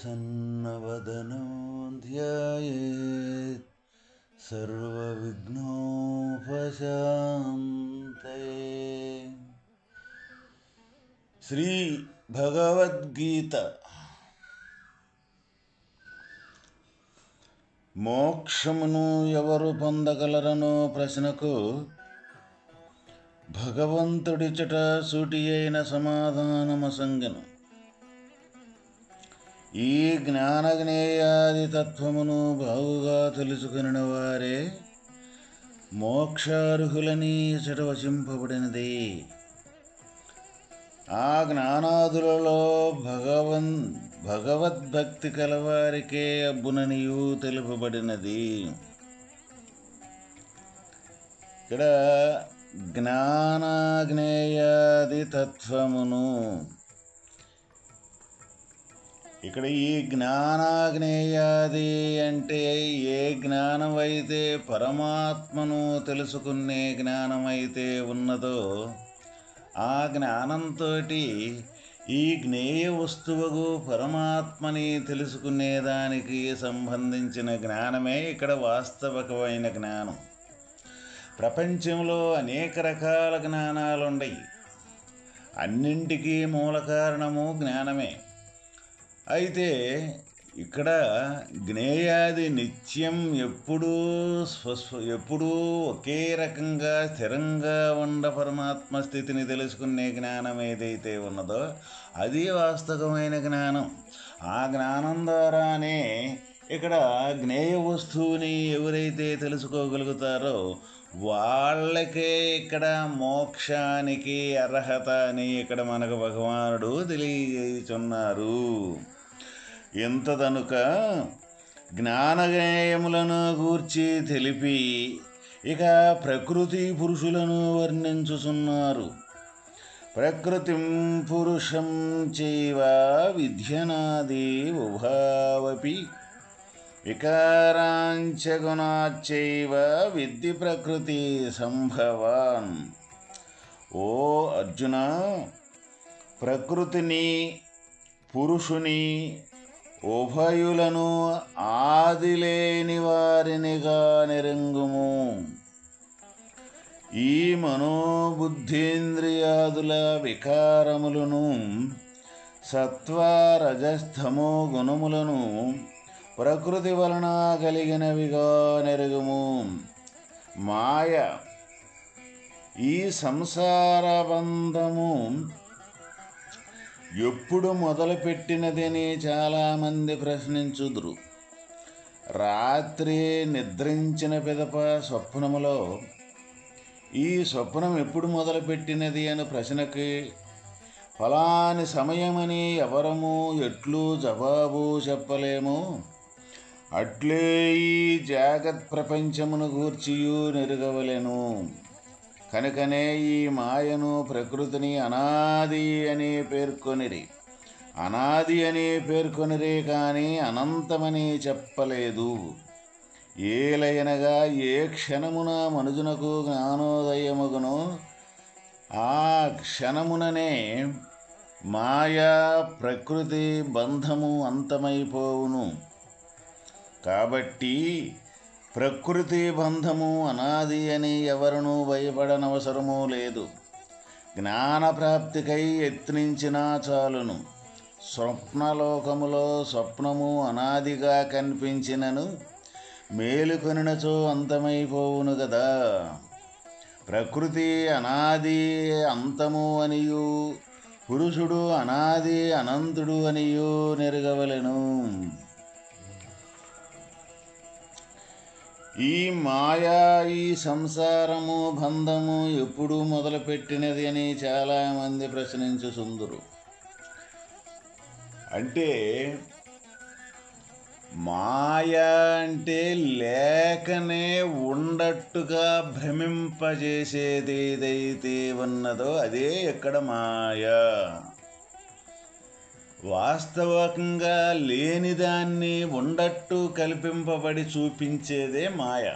प्रसन्नवदनं ध्यायेत् सर्वविघ्नोपशान्तये శ్రీ భగవద్గీత మోక్షమును ఎవరు పొందగలరనో ప్రశ్నకు భగవంతుడిచట సూటి అయిన సమాధానమసంగను ఈ జ్ఞానజ్ఞేయాది తత్వమును బాగుగా తెలుసుకుని వారే మోక్షార్హులని చటవశింపబడినది ఆ జ్ఞానాదులలో భగవన్ భగవద్భక్తి కలవారికే అబ్బుననియు తెలుపబడినది. ఇక్కడ జ్ఞానాగ్నేయాది తత్వమును ఇక్కడ ఈ జ్ఞానాగ్నేయాది అంటే ఏ జ్ఞానం అయితే పరమాత్మను తెలుసుకునే జ్ఞానం అయితే ఉన్నదో ఆ జ్ఞానంతో ఈ జ్ఞేయ వస్తువుకు పరమాత్మని తెలుసుకునేదానికి సంబంధించిన జ్ఞానమే ఇక్కడ వాస్తవికమైన జ్ఞానం. ప్రపంచంలో అనేక రకాల జ్ఞానాలు ఉన్నాయి అన్నింటికీ మూల కారణము జ్ఞానమే. అయితే ఇక్కడ జ్ఞేయాది నిత్యం ఎప్పుడూ స్వస్వ ఎప్పుడూ ఒకే రకంగా స్థిరంగా ఉండ పరమాత్మ స్థితిని తెలుసుకునే జ్ఞానం ఏదైతే ఉన్నదో అది వాస్తవమైన జ్ఞానం. ఆ జ్ఞానం ద్వారానే ఇక్కడ జ్ఞేయ వస్తువుని ఎవరైతే తెలుసుకోగలుగుతారో వాళ్ళకే ఇక్కడ మోక్షానికి అర్హత అని ఇక్కడ మనకు భగవానుడు తెలియజేస్తున్నారు ఎంతదనుక జ్ఞానగేయములను గూర్చి తెలిపి ఇక ప్రకృతి పురుషులను వర్ణించుచున్నారు. ప్రకృతిం పురుషం చైవ విద్యనాది ఉభావపి. వికారాంచ గుణాచైవ విద్ది ప్రకృతి సంభవాన్. ఓ అర్జున ప్రకృతిని పురుషుని ఉభయులను ఆదిలేని వారినిగా నిరంగుము. ఈ మనోబుద్ధీంద్రియాదుల వికారములను సత్వరజస్థమో గుణములను ప్రకృతి వలన కలిగినవిగా నెరుగుము. మాయ ఈ సంసార బంధము ఎప్పుడు మొదలుపెట్టినదని చాలామంది ప్రశ్నించుదురు. రాత్రి నిద్రించిన పిదప స్వప్నములో ఈ స్వప్నం ఎప్పుడు మొదలుపెట్టినది అని ప్రశ్నకి ఫలాని సమయమని ఎవరము ఎట్లు జవాబు చెప్పలేము. అట్లే ఈ జాగత్ ప్రపంచమును గూర్చియు నెరుగవలెను. కనుకనే ఈ మాయను ప్రకృతిని అనాది అని పేర్కొనిరి. అనాది అని పేర్కొనిరే కానీ అనంతమని చెప్పలేదు. ఏలయనగా ఏ క్షణమున మనుజునకు జ్ఞానోదయముగును? ఆ క్షణముననే మాయా ప్రకృతి బంధము అంతమైపోవును. కాబట్టి ప్రకృతి బంధము అనాది అని ఎవరునూ భయపడనవసరమూ లేదు. జ్ఞానప్రాప్తికై యత్నించినా చాలును. స్వప్నలోకములో స్వప్నము అనాదిగా కనిపించినను. మేలుకొనినచో అంతమైపోవును కదా ప్రకృతి అనాది అంతము అనియు. పురుషుడు అనాది అనంతుడు అనియు నెరగవలెను. ఈ మాయా ఈ సంసారము బంధము ఎప్పుడు మొదలుపెట్టినది అని చాలామంది ప్రశ్నించుచుందురు అంటే మాయ అంటే లేకనే ఉండట్టుగా భ్రమింపజేసేది ఏదైతే ఉన్నదో అదే ఇక్కడ మాయ? వాస్తవకంగా లేనిదాన్ని ఉండట్టు కల్పింపబడి చూపించేదే మాయ.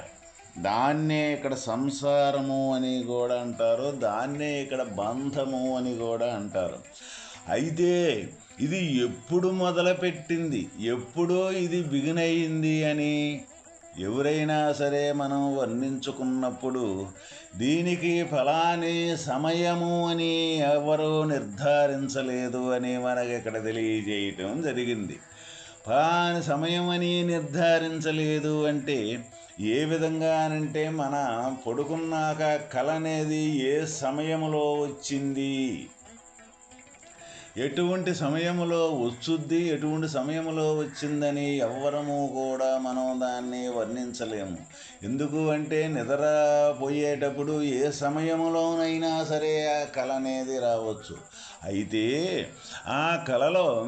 దాన్నే ఇక్కడ సంసారము అని కూడా అంటారు దాన్నే ఇక్కడ బంధము అని కూడా అంటారు. అయితే ఇది ఎప్పుడు మొదలుపెట్టింది? ఎప్పుడో ఇది బిగినయింది అని ఎవరైనా సరే మనం వర్ణించుకున్నప్పుడు దీనికి ఫలాని సమయము అని ఎవరు నిర్ధారించలేదు అని మనకి ఇక్కడ తెలియజేయటం జరిగింది. ఫలాని సమయం అని నిర్ధారించలేదు అంటే ఏ విధంగా అంటే మన పడుకున్నాక కళ అనేది ఏ సమయంలో వచ్చింది? ఎటువంటి సమయంలో వచ్చుద్ది? ఎటువంటి సమయంలో వచ్చిందని ఎవ్వరము కూడా మనం దాన్ని వర్ణించలేము. ఎందుకు అంటే నిద్రపోయేటప్పుడు ఏ సమయంలోనైనా సరే ఆ కళ అనేది రావచ్చు. అయితే ఆ కళలో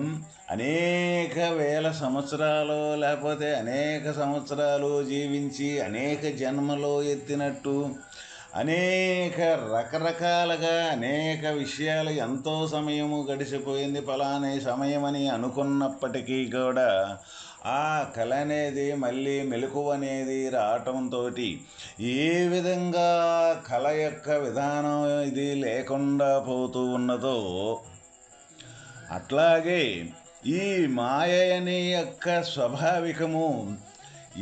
అనేక వేల సంవత్సరాలు లేకపోతే అనేక సంవత్సరాలు జీవించి అనేక జన్మలో ఎత్తినట్టు అనేక రకరకాలుగా అనేక విషయాలు ఎంతో సమయము గడిచిపోయింది ఫలానే సమయమని అనుకున్నప్పటికీ కూడా ఆ కళ అనేది మళ్ళీ మెలకు అనేది రావటంతో ఏ విధంగా కళ యొక్క విధానం ఇది లేకుండా పోతూ ఉన్నదో అట్లాగే ఈ మాయ యొక్క స్వాభావికము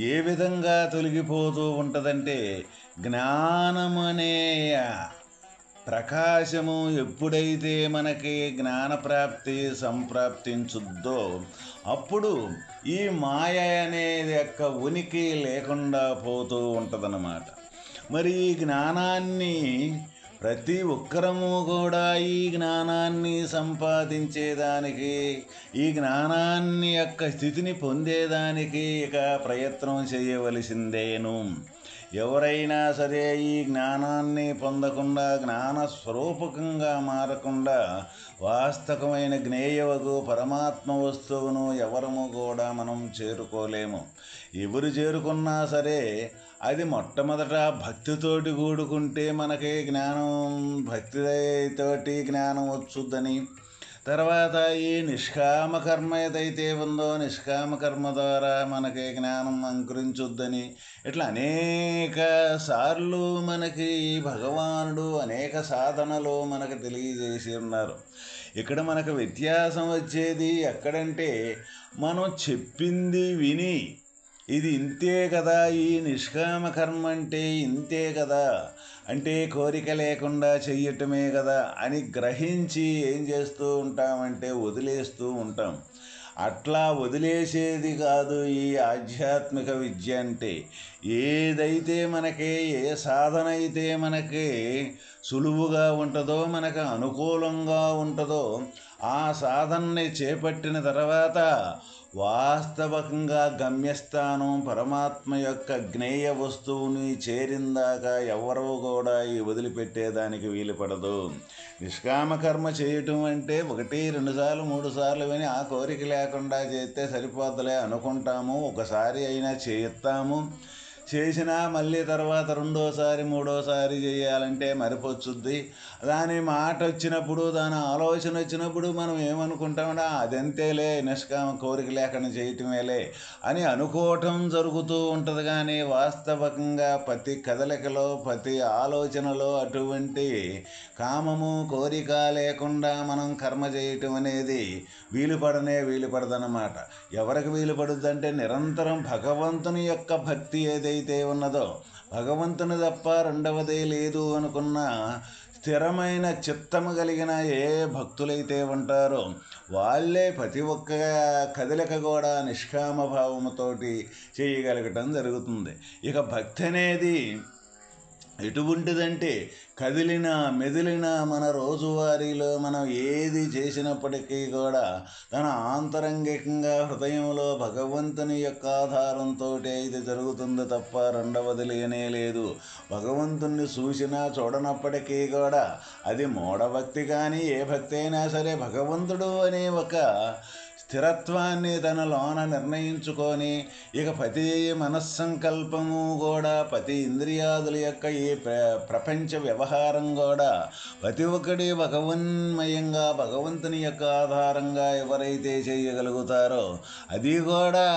ఏ విధంగా తొలగిపోతూ ఉంటుందంటే జ్ఞానమనే ప్రకాశము ఎప్పుడైతే మనకి జ్ఞానప్రాప్తి సంప్రాప్తించుద్దో అప్పుడు ఈ మాయ అనేది యొక్క ఉనికి లేకుండా పోతూ ఉంటుందన్నమాట. మరి ఈ జ్ఞానాన్ని ప్రతి ఒక్కరము కూడా ఈ జ్ఞానాన్ని సంపాదించేదానికి ఈ జ్ఞానాన్ని యొక్క స్థితిని పొందేదానికి ఇక ప్రయత్నం చేయవలసిందేను. ఎవరైనా సరే ఈ జ్ఞానాన్ని పొందకుండా జ్ఞాన స్వరూపకంగా మారకుండా వాస్తవమైన జ్ఞేయవకు పరమాత్మ వస్తువును ఎవరము కూడా మనం చేరుకోలేము. ఎవరు చేరుకున్నా సరే అది మొట్టమొదట భక్తితోటి కూడుకుంటే మనకి జ్ఞానం భక్తితోటి జ్ఞానం వచ్చుద్దని తర్వాత ఈ నిష్కామకర్మ ఏదైతే ఉందో నిష్కామకర్మ ద్వారా మనకి జ్ఞానం అంకురించుద్దని ఇట్లా అనేక సార్లు మనకి భగవానుడు అనేక సాధనలు మనకు తెలియజేసి ఉన్నారు. ఇక్కడ మనకు వ్యత్యాసం వచ్చేది ఎక్కడంటే మనం చెప్పింది విని ఇది ఇంతే కదా ఈ నిష్కామ కర్మ అంటే ఇంతే కదా అంటే కోరిక లేకుండా చెయ్యటమే కదా అని గ్రహించి ఏం చేస్తూ ఉంటామంటే వదిలేస్తూ ఉంటాం. అట్లా వదిలేసేది కాదు ఈ ఆధ్యాత్మిక విద్య అంటే. ఏదైతే మనకి ఏ సాధన అయితే మనకి సులువుగా ఉంటుందో మనకు అనుకూలంగా ఉంటుందో ఆ సాధనని చేపట్టిన తర్వాత వాస్తవకంగా గమ్యస్థానం పరమాత్మ యొక్క జ్ఞేయ వస్తువుని చేరిందాక ఎవరో కూడా ఈ వదిలిపెట్టేదానికి వీలు పడదు చేయటం అంటే ఒకటి రెండుసార్లు మూడుసార్లు మూడు సార్లు విని ఆ కోరిక లేకుండా చేస్తే సరిపోతలే అనుకుంటాము. ఒకసారి అయినా చేస్తాము. చేసినా మళ్ళీ తర్వాత రెండోసారి మూడోసారి చేయాలంటే మరిపొచ్చుద్ది. దాని మాట వచ్చినప్పుడు దాని ఆలోచన వచ్చినప్పుడు మనం ఏమనుకుంటామడా అదంతేలే నిష్కామ కోరిక లేకుండా చేయటమేలే అని అనుకోవటం జరుగుతూ ఉంటుంది. కానీ వాస్తవకంగా ప్రతి కదలికలో ప్రతి ఆలోచనలో అటువంటి కామము కోరిక లేకుండా మనం కర్మ చేయటం అనేది వీలుపడనే వీలుపడదన్నమాట. ఎవరికి వీలుపడుద్దంటే నిరంతరం భగవంతుని యొక్క భక్తి ఏదైతే ఉన్నదో భగవంతుని తప్ప రెండవదే లేదు అనుకున్న స్థిరమైన చిత్తము కలిగిన ఏ భక్తులైతే ఉంటారో వాళ్ళే ప్రతి ఒక్క కదలిక కూడా నిష్కామ భావముతోటి చేయగలగటం జరుగుతుంది. ఇక భక్తి అనేది ఎటువంటిదంటే కదిలిన మెదిలిన మన రోజువారీలో మనం ఏది చేసినప్పటికీ కూడా తన ఆంతరంగికంగా హృదయంలో భగవంతుని యొక్క ఆధారంతో ఇది జరుగుతుంది తప్ప రెండవది లేనే లేదు. భగవంతుణ్ణి చూసినా చూడనప్పటికీ కూడా అది మూఢభక్తి కానీ ఏ భక్తి అయినా సరే భగవంతుడు అనే ఒక స్థిరత్వాన్ని తన లోన నిర్ణయించుకొని ఇక ప్రతి మనస్సంకల్పము కూడా ప్రతి ఇంద్రియాదుల యొక్క ఈ ప్ర ప్రపంచ వ్యవహారం కూడా ప్రతి ఒక్కటి భగవన్మయంగా భగవంతుని యొక్క ఆధారంగా ఎవరైతే చేయగలుగుతారో అది కూడా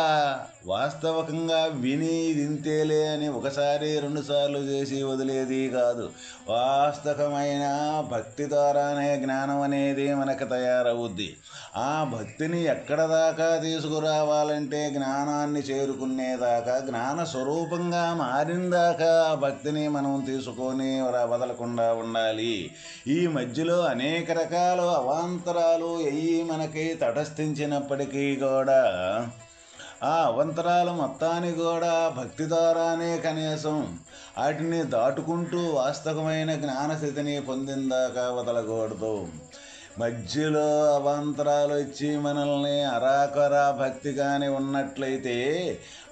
వాస్తవకంగా విని దింతేలే అని ఒకసారి రెండుసార్లు చేసి వదిలేది కాదు. వాస్తవమైన భక్తి ద్వారానే జ్ఞానం అనేది మనకు తయారవుద్ది. ఆ భక్తిని ఎక్కడ దాకా తీసుకురావాలంటే జ్ఞానాన్ని చేరుకునేదాకా జ్ఞాన స్వరూపంగా మారిందాకా ఆ భక్తిని మనం తీసుకొని వదలకుండా ఉండాలి. ఈ మధ్యలో అనేక రకాల అవాంతరాలు అయ్యి మనకి తటస్థించినప్పటికీ కూడా ఆ అవంతరాలు మొత్తాన్ని కూడా భక్తి ద్వారానే కనీసం వాటిని దాటుకుంటూ వాస్తవమైన జ్ఞానస్థితిని పొందిందాక వదలకూడదు. మధ్యలో అవాంతరాలు వచ్చి మనల్ని అరాకరా భక్తి కానీ ఉన్నట్లయితే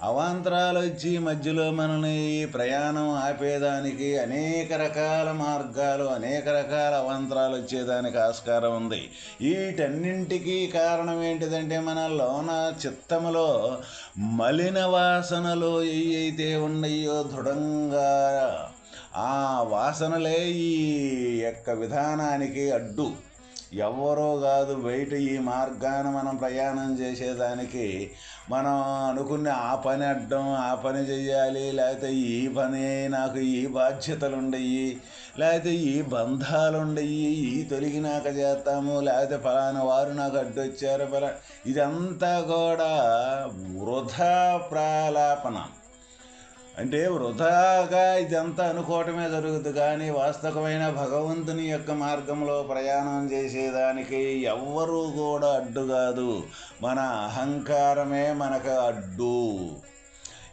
అవాంతరాలు వచ్చి మధ్యలో మనల్ని ఈ ప్రయాణం ఆపేదానికి అనేక రకాల మార్గాలు అనేక రకాల అవాంతరాలు వచ్చేదానికి ఆస్కారం ఉంది. వీటన్నింటికీ కారణం ఏంటిదంటే మన లోన చిత్తములో మలిన వాసనలు ఏ అయితే ఉన్నాయో దృఢంగా ఆ వాసనలే ఈ యొక్క విధానానికి అడ్డు. ఎవరో కాదు బయట ఈ మార్గాన మనం ప్రయాణం చేసేదానికి మనం అనుకున్న ఆ పని అడ్డం ఆ పని చేయాలి లేకపోతే ఈ పని నాకు ఈ బాధ్యతలు ఉండయి లేకపోతే ఈ బంధాలు ఉండయి ఈ తొలగినాక చేస్తాము లేకపోతే ఫలానా వారు నాకు అడ్డొచ్చారు ఫలా ఇదంతా కూడా వృధా ప్రాలాపన. అంటే వృధాగా ఇదంతా అనుకోవటమే జరుగుతుంది కానీ వాస్తవమైన భగవంతుని యొక్క మార్గంలో ప్రయాణం చేసేదానికి ఎవ్వరూ కూడా అడ్డు కాదు. మన అహంకారమే మనకు అడ్డు.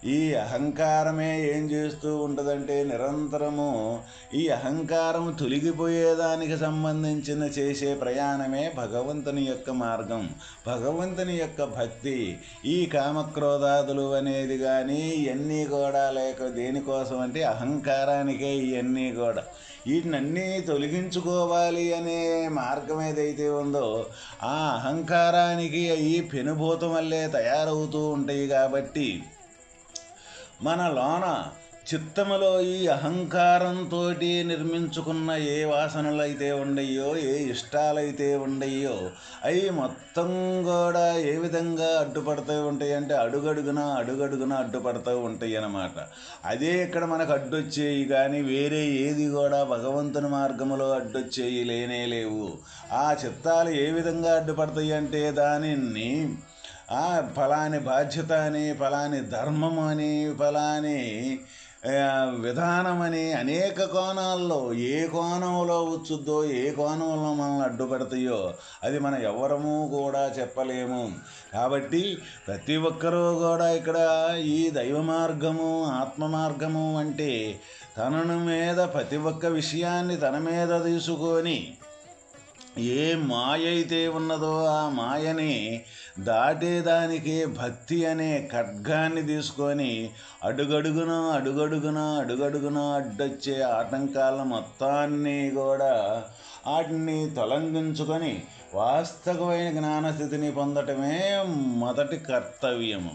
ఈ అహంకారమే ఏం చేస్తూ ఉంటుందంటే నిరంతరము ఈ అహంకారం తొలగిపోయేదానికి సంబంధించిన చేసే ప్రయాణమే భగవంతుని యొక్క మార్గం భగవంతుని యొక్క భక్తి. ఈ కామక్రోధాదులు అనేది కానీ ఇవన్నీ కూడా లేక దేనికోసం అంటే అహంకారానికే ఇవన్నీ కూడా. వీటినన్నీ తొలగించుకోవాలి అనే మార్గం ఏదైతే ఉందో ఆ అహంకారానికి అవి పెనుభూతం వల్లే తయారవుతూ ఉంటాయి కాబట్టి మన లోన చిత్తములో ఈ అహంకారంతో నిర్మించుకున్న ఏ వాసనలైతే ఉండయో ఏ ఇష్టాలైతే ఉండయో అవి మొత్తం కూడా ఏ విధంగా అడ్డుపడుతూ ఉంటాయి అంటే అడుగడుగున అడుగడుగున అడ్డుపడుతూ ఉంటాయి అన్నమాట. అదే ఇక్కడ మనకు అడ్డొచ్చేయి కానీ వేరే ఏది కూడా భగవంతుని మార్గంలో అడ్డొచ్చేయి లేనే లేవు. ఆ చిత్తాలు ఏ విధంగా అడ్డుపడతాయి అంటే దానిని ఫలాని బాధ్యత అని ఫలాని ధర్మం అని ఫలాని విధానమని అనేక కోణాల్లో ఏ కోణంలో వచ్చుద్దో ఏ కోణంలో మనల్ని అడ్డుపడతాయో అది మనం ఎవరము కూడా చెప్పలేము. కాబట్టి ప్రతి ఒక్కరూ కూడా ఇక్కడ ఈ దైవ మార్గము ఆత్మ మార్గము అంటే తనను మీద ప్రతి ఒక్క విషయాన్ని తన మీద తీసుకొని ఏ మాయ అయితే ఉన్నదో ఆ మాయని దాటేదానికి భక్తి అనే ఖడ్గాన్ని తీసుకొని అడుగడుగున అడుగడుగున అడుగడుగున అడ్డొచ్చే ఆటంకాల మొత్తాన్ని కూడా వాటిని తొలగించుకొని వాస్తవమైన జ్ఞానస్థితిని పొందటమే మొదటి కర్తవ్యము.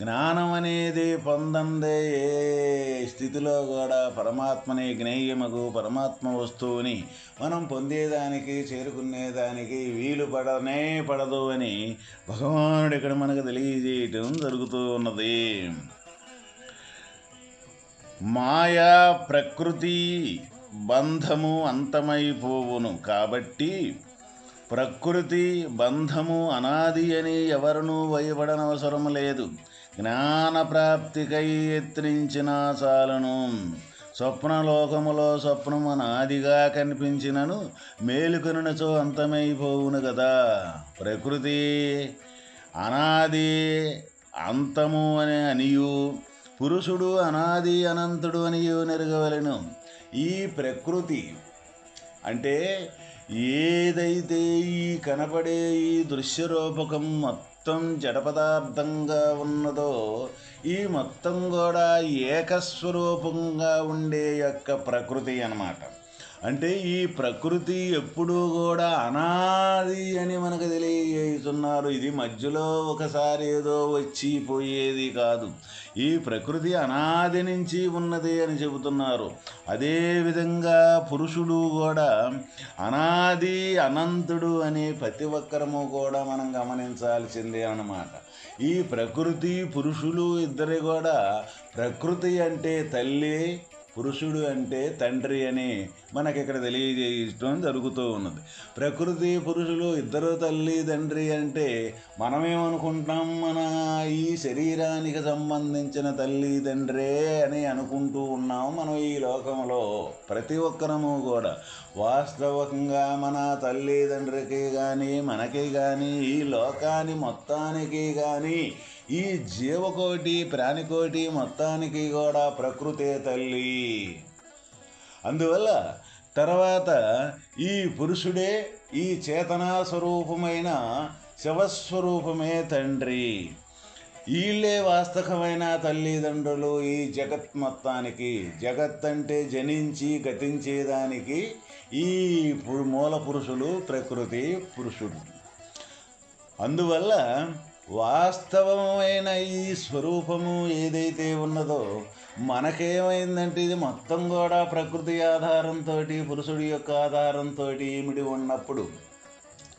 జ్ఞానం అనేది పొందందే ఏ స్థితిలో కూడా పరమాత్మని జ్ఞేయమగు పరమాత్మ వస్తువుని మనం పొందేదానికి చేరుకునేదానికి వీలు పడనే పడదు అని భగవానుడు ఇక్కడ మనకు తెలియజేయటం జరుగుతూ ఉన్నది. మాయా ప్రకృతి బంధము అంతమైపోవును కాబట్టి ప్రకృతి బంధము అనాది అని ఎవరినూ భయపడనవసరం లేదు. జ్ఞాన ప్రాప్తికై యత్నించిన చాలను స్వప్నలోకములో స్వప్నము నాదిగా కనిపించినను మేలుకొనుచో అంతమైపోవును కదా ప్రకృతి అనాది అంతము అని అనియు పురుషుడు అనాది అనంతుడు అనియు నెరగవలను. ఈ ప్రకృతి అంటే ఏదైతే ఈ కనపడే ఈ దృశ్యరూపకం మొత్తం మొత్తం జడపదార్థంగా ఉన్నదో ఈ మొత్తం కూడా ఏకస్వరూపంగా ఉండే యొక్క ప్రకృతి అన్నమాట. అంటే ఈ ప్రకృతి ఎప్పుడూ కూడా అనాది అని మనకు తెలియజేస్తున్నారు. ఇది మధ్యలో ఒకసారి ఏదో వచ్చి పోయేది కాదు. ఈ ప్రకృతి అనాది నుంచి ఉన్నది అని చెబుతున్నారు. అదేవిధంగా పురుషుడు కూడా అనాది అనంతుడు అని ప్రతి ఒక్కరము కూడా మనం గమనించాల్సిందే అన్నమాట. ఈ ప్రకృతి పురుషులు ఇద్దరు కూడా ప్రకృతి అంటే తల్లి పురుషుడు అంటే తండ్రి అని మనకి ఇక్కడ తెలియజేయడం జరుగుతూ ఉన్నది. ప్రకృతి పురుషులు ఇద్దరు తల్లి తండ్రి అంటే మనమేమనుకుంటాం మన ఈ శరీరానికి సంబంధించిన తల్లి తండ్రే అని అనుకుంటూ ఉన్నాం మనం ఈ లోకంలో ప్రతి ఒక్కరము కూడా. వాస్తవంగా మన తల్లిదండ్రికి కానీ మనకి కానీ ఈ లోకాన్ని మొత్తానికి కానీ ఈ జీవకోటి ప్రాణికోటి మొత్తానికి కూడా ప్రకృతే తల్లి. అందువల్ల తర్వాత ఈ పురుషుడే ఈ చేతనా స్వరూపమైన శివస్వరూపమే తండ్రి. వీళ్ళే వాస్తవమైన తల్లిదండ్రులు ఈ జగత్ మొత్తానికి. జగత్ అంటే జనించి గతించేదానికి ఈ మూల పురుషులు ప్రకృతి పురుషుడు. అందువల్ల వాస్తవమైన ఈ స్వరూపము ఏదైతే ఉన్నదో మనకేమైందంటే ఇది మొత్తం కూడా ప్రకృతి ఆధారంతో పురుషుడి యొక్క ఆధారంతో ఇమిడి ఉన్నప్పుడు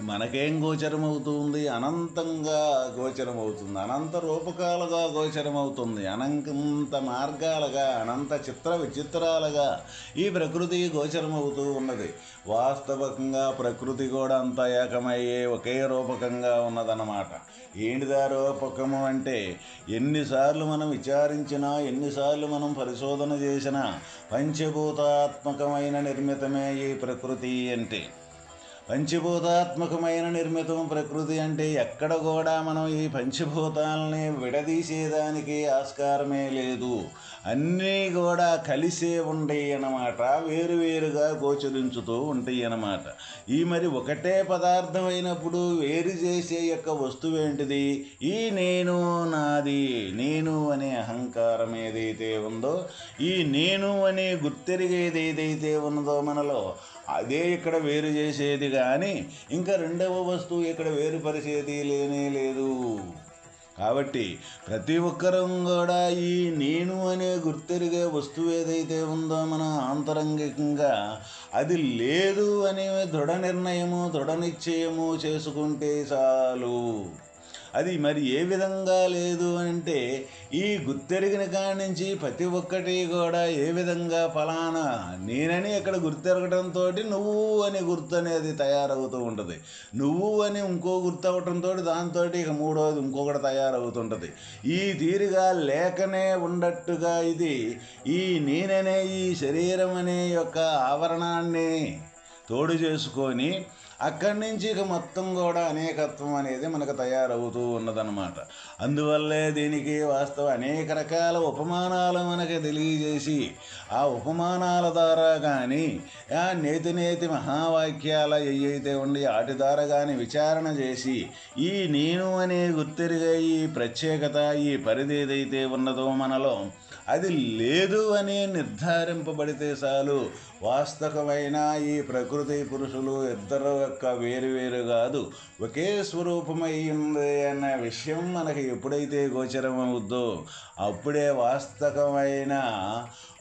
మనకేం గోచరమవుతుంది? అనంతంగా గోచరమవుతుంది. అనంత రూపకాలుగా గోచరమవుతుంది. అనంత మార్గాలుగా అనంత చిత్ర విచిత్రాలుగా ఈ ప్రకృతి గోచరమవుతూ ఉన్నది. వాస్తవకంగా ప్రకృతి కూడా అంత ఏకమయ్యే ఒకే రూపకంగా ఉన్నదన్నమాట. ఏంటిదా రూపకము అంటే? ఎన్నిసార్లు మనం విచారించినా ఎన్నిసార్లు మనం పరిశోధన చేసినా పంచభూతాత్మకమైన నిర్మితమే ఈ ప్రకృతి అంటే. పంచభూతాత్మకమైన నిర్మితం ప్రకృతి అంటే ఎక్కడ కూడా మనం ఈ పంచభూతాలని విడదీసేదానికి ఆస్కారమే లేదు. అన్నీ కూడా కలిసే ఉంటాయి అన్నమాట. వేరువేరుగా గోచరించుతూ ఉంటాయి అన్నమాట. ఈ మరి ఒకటే పదార్థం అయినప్పుడు వేరు చేసే యొక్క వస్తువు ఏంటిది? ఈ నేను నాది. నేను అనే అహంకారం ఏదైతే ఉందో ఈ నేను అనే గుర్తెరిగేది ఏదైతే ఉన్నదో మనలో అదే ఇక్కడ వేరు చేసేది కానీ ఇంకా రెండవ వస్తువు ఇక్కడ వేరుపరిచేది లేనే లేదు. కాబట్టి ప్రతి ఒక్కరం కూడా ఈ నేను అనే గుర్తెరిగే వస్తువు ఏదైతే ఉందో మన ఆంతరంగికంగా అది లేదు అనే దృఢ నిర్ణయము దృఢ నిశ్చయము చేసుకుంటే చాలు. అది మరి ఏ విధంగా లేదు అంటే ఈ గుర్తెరిగిన కాడి నుంచి ప్రతి ఒక్కటి కూడా ఏ విధంగా ఫలానా నేనని ఇక్కడ గుర్తెరగడంతో నువ్వు అనే గుర్తు అనేది తయారవుతూ ఉంటుంది. నువ్వు అని ఇంకో గుర్తు అవటంతో దాంతో ఇక మూడోది ఇంకొకటి తయారవుతుంటుంది. ఈ తీరుగా లేకనే ఉండట్టుగా ఇది ఈ నేననే ఈ శరీరం అనే యొక్క ఆవరణాన్ని తోడు చేసుకొని అక్కడి నుంచి ఇక మొత్తం కూడా అనేకత్వం అనేది మనకు తయారవుతూ ఉన్నదన్నమాట. అందువల్లే దీనికి వాస్తవ అనేక రకాల ఉపమానాలు మనకి తెలియజేసి ఆ ఉపమానాల ద్వారా కానీ ఆ నేతి నేతి మహావాక్యాల ఏవైతే ఉండి వాటి ద్వారా కానీ విచారణ చేసి ఈ నేను అనే గుర్తెరిగే ఈ ప్రత్యేకత ఈ పరిధి ఏదైతే ఉన్నదో మనలో అది లేదు అని నిర్ధారింపబడితే చాలు. వాస్తవమైన ఈ ప్రకృతి పురుషులు ఇద్దరు యొక్క వేరు వేరు కాదు. ఒకే స్వరూపమై ఉంది అన్న విషయం మనకి ఎప్పుడైతే గోచరం అవుద్దో అప్పుడే వాస్తవమైన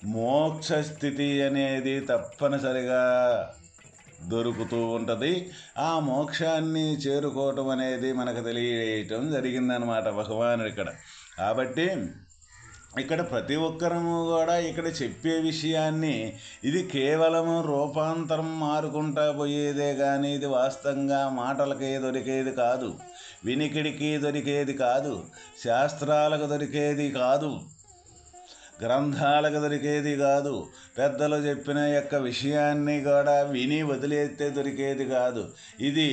మోక్ష స్థితి అనేది తప్పనిసరిగా దొరుకుతూ ఉంటుంది. ఆ మోక్షాన్ని చేరుకోవటం అనేది మనకు తెలియటం జరిగిందనమాట భగవానుడు ఇక్కడ కాబట్టి ఇక్కడ ప్రతి ఒక్కరము కూడా ఇక్కడ చెప్పే విషయాన్ని ఇది కేవలము రూపాంతరం మారుకుంటా పోయేదే కానీ ఇది వాస్తవంగా మాటలకే దొరికేది కాదు. వినికిడికి దొరికేది కాదు. శాస్త్రాలకు దొరికేది కాదు. గ్రంథాలకు దొరికేది కాదు. పెద్దలు చెప్పిన యొక్క విషయాన్ని కూడా విని వదిలేస్తే దొరికేది కాదు. ఇది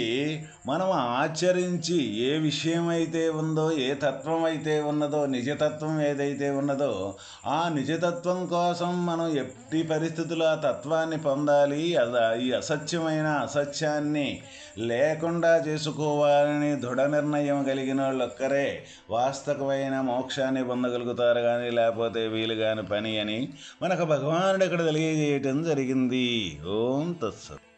మనం ఆచరించి ఏ విషయం అయితే ఉందో ఏ తత్వం అయితే ఉన్నదో నిజతత్వం ఏదైతే ఉన్నదో ఆ నిజతత్వం కోసం మనం ఎట్టి పరిస్థితుల్లో ఆ తత్వాన్ని పొందాలి. అది ఈ అసత్యమైన అసత్యాన్ని లేకుండా చేసుకోవాలని దృఢ నిర్ణయం కలిగిన వాళ్ళు ఒక్కరే వాస్తవమైన మోక్షాన్ని పొందగలుగుతారు కానీ లేకపోతే వీలు కాని పని అని మనకు భగవానుడు ఇక్కడ తెలియజేయటం జరిగింది. ఓం తత్సత్.